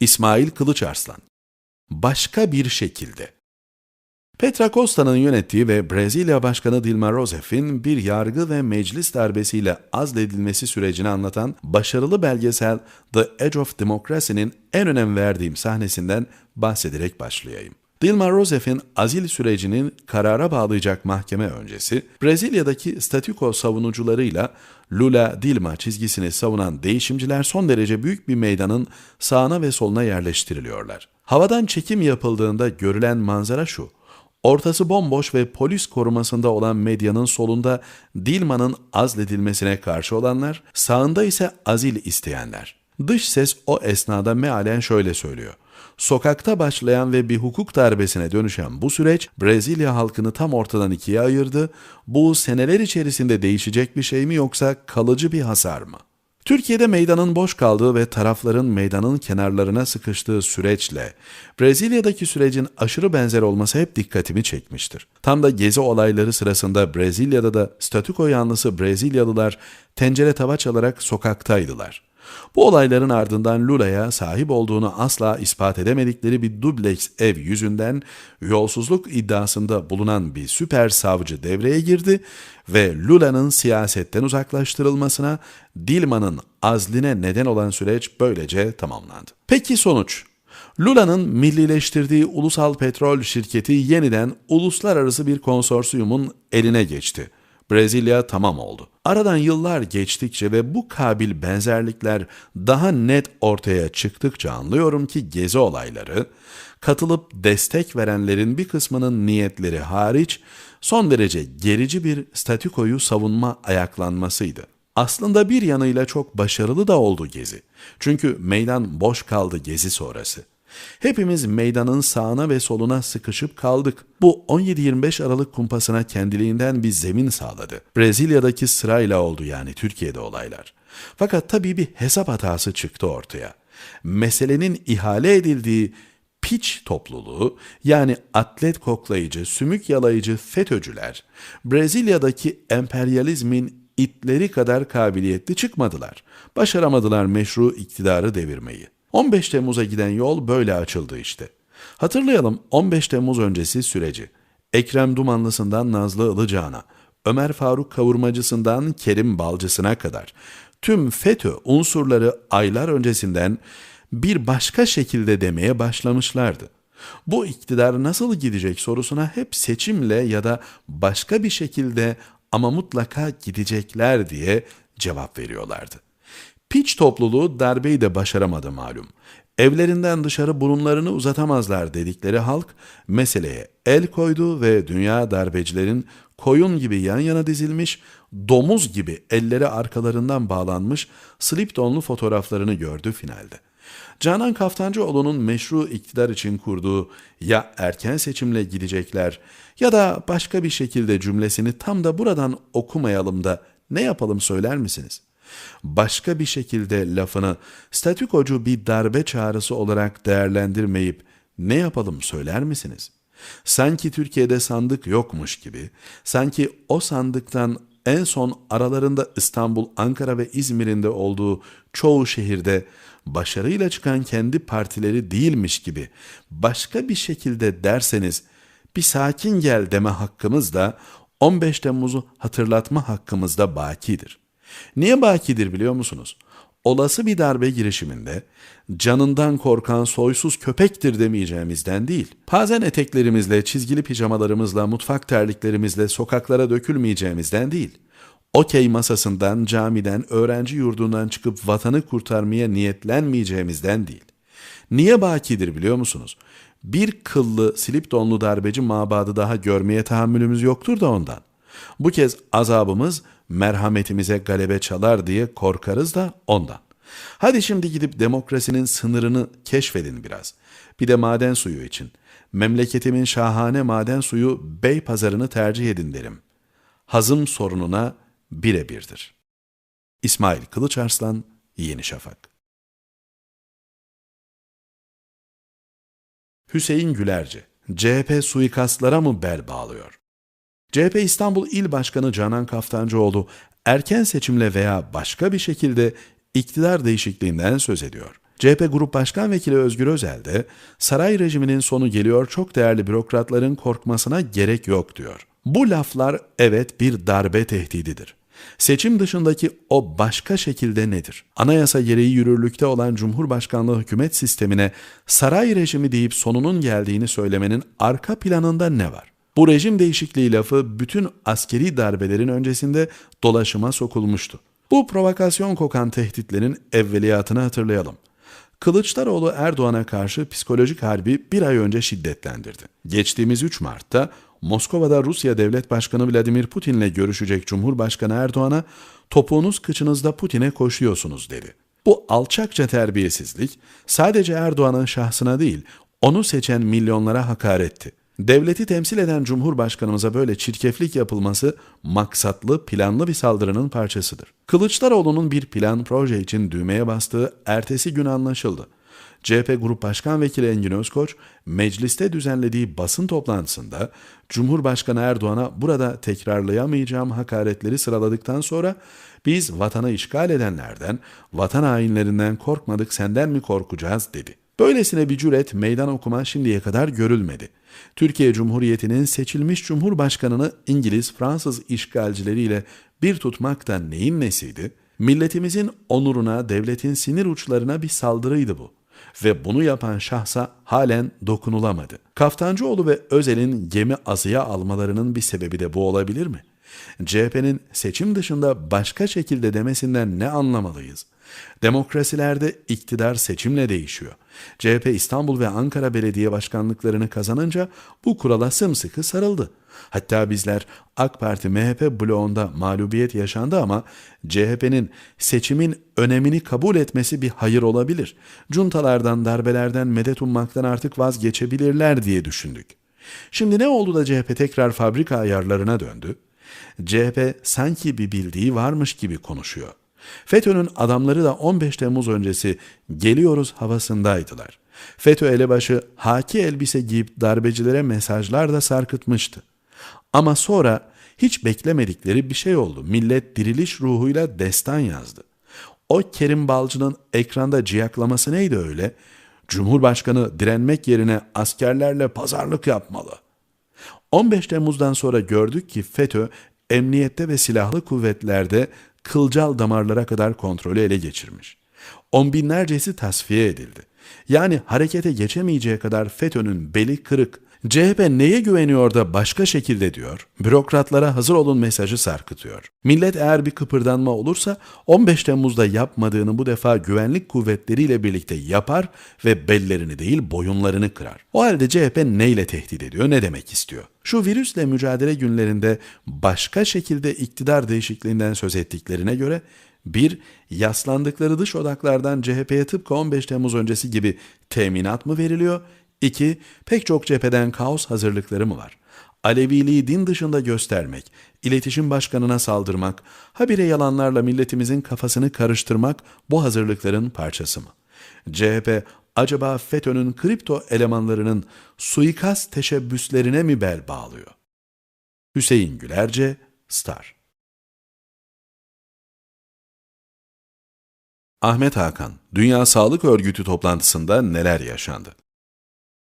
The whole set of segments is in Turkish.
İsmail Kılıçarslan Başka bir şekilde Petra Costa'nın yönettiği ve Brezilya Başkanı Dilma Rousseff'in bir yargı ve meclis darbesiyle azledilmesi sürecini anlatan başarılı belgesel The Edge of Democracy'nin en önem verdiğim sahnesinden bahsederek başlayayım. Dilma Rousseff'in azil sürecinin karara bağlayacak mahkeme öncesi, Brezilya'daki statüko savunucularıyla Lula-Dilma çizgisini savunan değişimciler son derece büyük bir meydanın sağına ve soluna yerleştiriliyorlar. Havadan çekim yapıldığında görülen manzara şu. Ortası bomboş ve polis korumasında olan medyanın solunda Dilma'nın azledilmesine karşı olanlar, sağında ise azil isteyenler. Dış ses o esnada mealen şöyle söylüyor. Sokakta başlayan ve bir hukuk darbesine dönüşen bu süreç Brezilya halkını tam ortadan ikiye ayırdı. Bu seneler içerisinde değişecek bir şey mi yoksa kalıcı bir hasar mı? Türkiye'de meydanın boş kaldığı ve tarafların meydanın kenarlarına sıkıştığı süreçle Brezilya'daki sürecin aşırı benzer olması hep dikkatimi çekmiştir. Tam da gezi olayları sırasında Brezilya'da da statüko yanlısı Brezilyalılar tencere tava çalarak sokaktaydılar. Bu olayların ardından Lula'ya sahip olduğunu asla ispat edemedikleri bir dubleks ev yüzünden yolsuzluk iddiasında bulunan bir süper savcı devreye girdi ve Lula'nın siyasetten uzaklaştırılmasına, Dilma'nın azline neden olan süreç böylece tamamlandı. Peki sonuç? Lula'nın millileştirdiği ulusal petrol şirketi yeniden uluslararası bir konsorsiyumun eline geçti. Brezilya tamam oldu. Aradan yıllar geçtikçe ve bu kabil benzerlikler daha net ortaya çıktıkça anlıyorum ki gezi olayları, katılıp destek verenlerin bir kısmının niyetleri hariç son derece gerici bir statükoyu savunma ayaklanmasıydı. Aslında bir yanıyla çok başarılı da oldu gezi. Çünkü meydan boş kaldı gezi sonrası. Hepimiz meydanın sağına ve soluna sıkışıp kaldık. Bu 17-25 Aralık kumpasına kendiliğinden bir zemin sağladı. Brezilya'daki sırayla oldu yani Türkiye'de olaylar. Fakat tabii bir hesap hatası çıktı ortaya. Meselenin ihale edildiği piç topluluğu yani atlet koklayıcı, sümük yalayıcı FETÖ'cüler Brezilya'daki emperyalizmin itleri kadar kabiliyetli çıkmadılar. Başaramadılar meşru iktidarı devirmeyi. 15 Temmuz'a giden yol böyle açıldı işte. Hatırlayalım 15 Temmuz öncesi süreci. Ekrem Dumanlısından Nazlı Ilıcağına, Ömer Faruk Kavurmacısından Kerim Balcısına kadar tüm FETÖ unsurları aylar öncesinden bir başka şekilde demeye başlamışlardı. Bu iktidar nasıl gidecek sorusuna hep seçimle ya da başka bir şekilde ama mutlaka gidecekler diye cevap veriyorlardı. Piç topluluğu darbeyi de başaramadı malum. Evlerinden dışarı burunlarını uzatamazlar dedikleri halk meseleye el koydu ve dünya darbecilerin koyun gibi yan yana dizilmiş, domuz gibi elleri arkalarından bağlanmış slip donlu fotoğraflarını gördü finalde. Canan Kaftancıoğlu'nun meşru iktidar için kurduğu ya erken seçimle gidecekler ya da başka bir şekilde cümlesini tam da buradan okumayalım da ne yapalım söyler misiniz?'' Başka bir şekilde lafını statükocu bir darbe çağrısı olarak değerlendirmeyip ne yapalım söyler misiniz? Sanki Türkiye'de sandık yokmuş gibi, sanki o sandıktan en son aralarında İstanbul, Ankara ve İzmir'in olduğu çoğu şehirde başarıyla çıkan kendi partileri değilmiş gibi başka bir şekilde derseniz bir sakin gel deme hakkımız da 15 Temmuz'u hatırlatma hakkımız da bakidir. Niye bakidir biliyor musunuz? Olası bir darbe girişiminde canından korkan soysuz köpektir demeyeceğimizden değil, pazen eteklerimizle, çizgili pijamalarımızla, mutfak terliklerimizle sokaklara dökülmeyeceğimizden değil, okey masasından, camiden, öğrenci yurdundan çıkıp vatanı kurtarmaya niyetlenmeyeceğimizden değil. Niye bakidir biliyor musunuz? Bir kıllı, silip donlu darbeci mabadı daha görmeye tahammülümüz yoktur da ondan. Bu kez azabımız merhametimize galebe çalar diye korkarız da ondan. Hadi şimdi gidip demokrasinin sınırını keşfedin biraz. Bir de maden suyu için. Memleketimin şahane maden suyu Bey pazarını tercih edin derim. Hazım sorununa birebirdir. İsmail Kılıçarslan, Yeni Şafak Hüseyin Gülerci, CHP suikastlara mı bel bağlıyor? CHP İstanbul İl Başkanı Canan Kaftancıoğlu erken seçimle veya başka bir şekilde iktidar değişikliğinden söz ediyor. CHP Grup Başkan Vekili Özgür Özel de saray rejiminin sonu geliyor çok değerli bürokratların korkmasına gerek yok diyor. Bu laflar evet bir darbe tehdididir. Seçim dışındaki o başka şekilde nedir? Anayasa gereği yürürlükte olan Cumhurbaşkanlığı hükümet sistemine saray rejimi deyip sonunun geldiğini söylemenin arka planında ne var? Bu rejim değişikliği lafı bütün askeri darbelerin öncesinde dolaşıma sokulmuştu. Bu provokasyon kokan tehditlerin evveliyatını hatırlayalım. Kılıçdaroğlu Erdoğan'a karşı psikolojik harbi bir ay önce şiddetlendirdi. Geçtiğimiz 3 Mart'ta Moskova'da Rusya Devlet Başkanı Vladimir Putin'le görüşecek Cumhurbaşkanı Erdoğan'a topuğunuz kıçınızda Putin'e koşuyorsunuz dedi. Bu alçakça terbiyesizlik sadece Erdoğan'ın şahsına değil, onu seçen milyonlara hakaretti. Devleti temsil eden Cumhurbaşkanımıza böyle çirkeflik yapılması maksatlı, planlı bir saldırının parçasıdır. Kılıçdaroğlu'nun bir plan proje için düğmeye bastığı ertesi gün anlaşıldı. CHP Grup Başkan Vekili Engin Özkoç, mecliste düzenlediği basın toplantısında Cumhurbaşkanı Erdoğan'a burada tekrarlayamayacağım hakaretleri sıraladıktan sonra biz vatanı işgal edenlerden, vatan hainlerinden korkmadık senden mi korkacağız dedi. Böylesine bir cüret meydan okuma şimdiye kadar görülmedi. Türkiye Cumhuriyeti'nin seçilmiş Cumhurbaşkanını İngiliz, Fransız işgalcileriyle bir tutmaktan neyin nesiydi? Milletimizin onuruna, devletin sinir uçlarına bir saldırıydı bu. Ve bunu yapan şahsa halen dokunulamadı. Kaftancıoğlu ve Özel'in gemi azıya almalarının bir sebebi de bu olabilir mi? CHP'nin seçim dışında başka şekilde demesinden ne anlamalıyız? Demokrasilerde iktidar seçimle değişiyor. CHP İstanbul ve Ankara belediye başkanlıklarını kazanınca bu kurala sımsıkı sarıldı. Hatta bizler AK Parti MHP bloğunda mağlubiyet yaşandı ama CHP'nin seçimin önemini kabul etmesi bir hayır olabilir. Cuntalardan, darbelerden, medet ummaktan artık vazgeçebilirler diye düşündük. Şimdi ne oldu da CHP tekrar fabrika ayarlarına döndü? CHP sanki bir bildiği varmış gibi konuşuyor. FETÖ'nün adamları da 15 Temmuz öncesi geliyoruz havasındaydılar. FETÖ elebaşı haki elbise giyip darbecilere mesajlar da sarkıtmıştı. Ama sonra hiç beklemedikleri bir şey oldu. Millet diriliş ruhuyla destan yazdı. O Kerim Balcı'nın ekranda ciyaklaması neydi öyle? Cumhurbaşkanı direnmek yerine askerlerle pazarlık yapmalı. 15 Temmuz'dan sonra gördük ki FETÖ emniyette ve silahlı kuvvetlerde kılcal damarlara kadar kontrolü ele geçirmiş. On binlercesi tasfiye edildi. Yani harekete geçemeyeceği kadar FETÖ'nün beli kırık. CHP neye güveniyor da başka şekilde diyor, bürokratlara hazır olun mesajı sarkıtıyor. Millet eğer bir kıpırdanma olursa 15 Temmuz'da yapmadığını bu defa güvenlik kuvvetleriyle birlikte yapar ve bellerini değil boyunlarını kırar. O halde CHP neyle tehdit ediyor, ne demek istiyor? Şu virüsle mücadele günlerinde başka şekilde iktidar değişikliğinden söz ettiklerine göre bir, yaslandıkları dış odaklardan CHP'ye tıpkı 15 Temmuz öncesi gibi teminat mı veriliyor? İki, pek çok cepheden kaos hazırlıkları mı var? Aleviliği din dışında göstermek, iletişim başkanına saldırmak, habire yalanlarla milletimizin kafasını karıştırmak bu hazırlıkların parçası mı? CHP acaba FETÖ'nün kripto elemanlarının suikast teşebbüslerine mi bel bağlıyor? Hüseyin Gülerce, Star Ahmet Hakan, Dünya Sağlık Örgütü toplantısında neler yaşandı?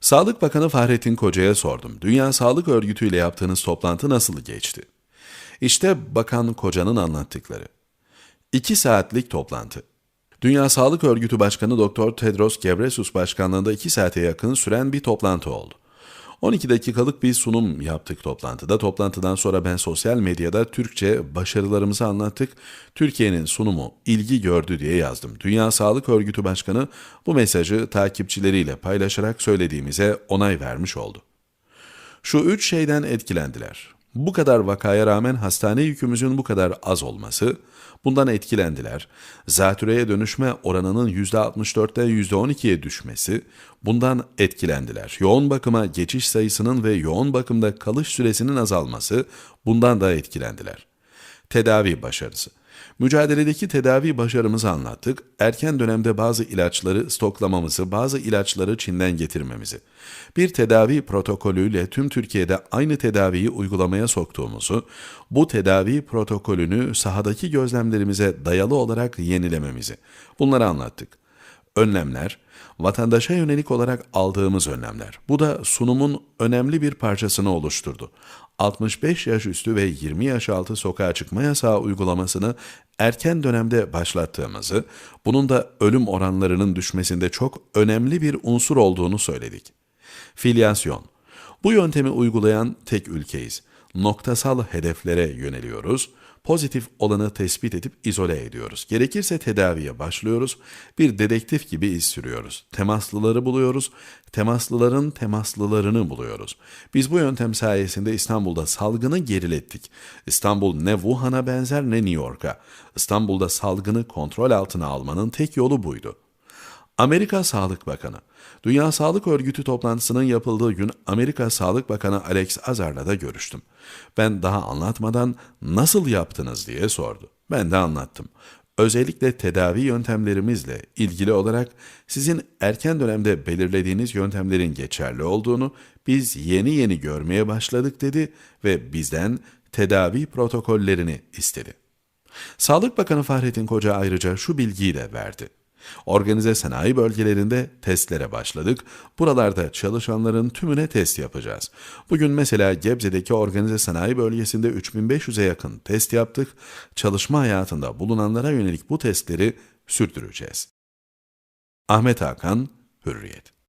Sağlık Bakanı Fahrettin Koca'ya sordum. Dünya Sağlık Örgütü ile yaptığınız toplantı nasıl geçti? İşte Bakan Koca'nın anlattıkları. İki saatlik toplantı. Dünya Sağlık Örgütü Başkanı Dr. Tedros Gebresus başkanlığında iki saate yakın süren bir toplantı oldu. 12 dakikalık bir sunum yaptık toplantıda. Toplantıdan sonra ben sosyal medyada Türkçe başarılarımızı anlattık. Türkiye'nin sunumu ilgi gördü diye yazdım. Dünya Sağlık Örgütü Başkanı bu mesajı takipçileriyle paylaşarak söylediğimize onay vermiş oldu. Şu üç şeyden etkilendiler. Bu kadar vakaya rağmen hastane yükümüzün bu kadar az olması, bundan etkilendiler. Zatürreye dönüşme oranının %64'te %12'ye düşmesi, bundan etkilendiler. Yoğun bakıma geçiş sayısının ve yoğun bakımda kalış süresinin azalması, bundan da etkilendiler. Tedavi başarısı. Mücadeledeki tedavi başarımızı anlattık. Erken dönemde bazı ilaçları stoklamamızı, bazı ilaçları Çin'den getirmemizi. Bir tedavi protokolüyle tüm Türkiye'de aynı tedaviyi uygulamaya soktuğumuzu, bu tedavi protokolünü sahadaki gözlemlerimize dayalı olarak yenilememizi. Bunları anlattık. Önlemler, vatandaşa yönelik olarak aldığımız önlemler. Bu da sunumun önemli bir parçasını oluşturdu. 65 yaş üstü ve 20 yaş altı sokağa çıkma yasağı uygulamasını erken dönemde başlattığımızı, bunun da ölüm oranlarının düşmesinde çok önemli bir unsur olduğunu söyledik. Filyasyon. Bu yöntemi uygulayan tek ülkeyiz. Noktasal hedeflere yöneliyoruz pozitif olanı tespit edip izole ediyoruz. Gerekirse tedaviye başlıyoruz. Bir dedektif gibi iz sürüyoruz. Temaslıları buluyoruz. Temaslıların temaslılarını buluyoruz. Biz bu yöntem sayesinde İstanbul'da salgını gerilettik. İstanbul ne Wuhan'a benzer ne New York'a. İstanbul'da salgını kontrol altına almanın tek yolu buydu. Amerika Sağlık Bakanı Dünya Sağlık Örgütü toplantısının yapıldığı gün Amerika Sağlık Bakanı Alex Azar'la da görüştüm. Ben daha anlatmadan nasıl yaptınız diye sordu. Ben de anlattım. Özellikle tedavi yöntemlerimizle ilgili olarak sizin erken dönemde belirlediğiniz yöntemlerin geçerli olduğunu biz yeni yeni görmeye başladık dedi ve bizden tedavi protokollerini istedi. Sağlık Bakanı Fahrettin Koca ayrıca şu bilgiyi de verdi. Organize sanayi bölgelerinde testlere başladık. Buralarda çalışanların tümüne test yapacağız. Bugün mesela Gebze'deki organize sanayi bölgesinde 3500'e yakın test yaptık. Çalışma hayatında bulunanlara yönelik bu testleri sürdüreceğiz. Ahmet Hakan, Hürriyet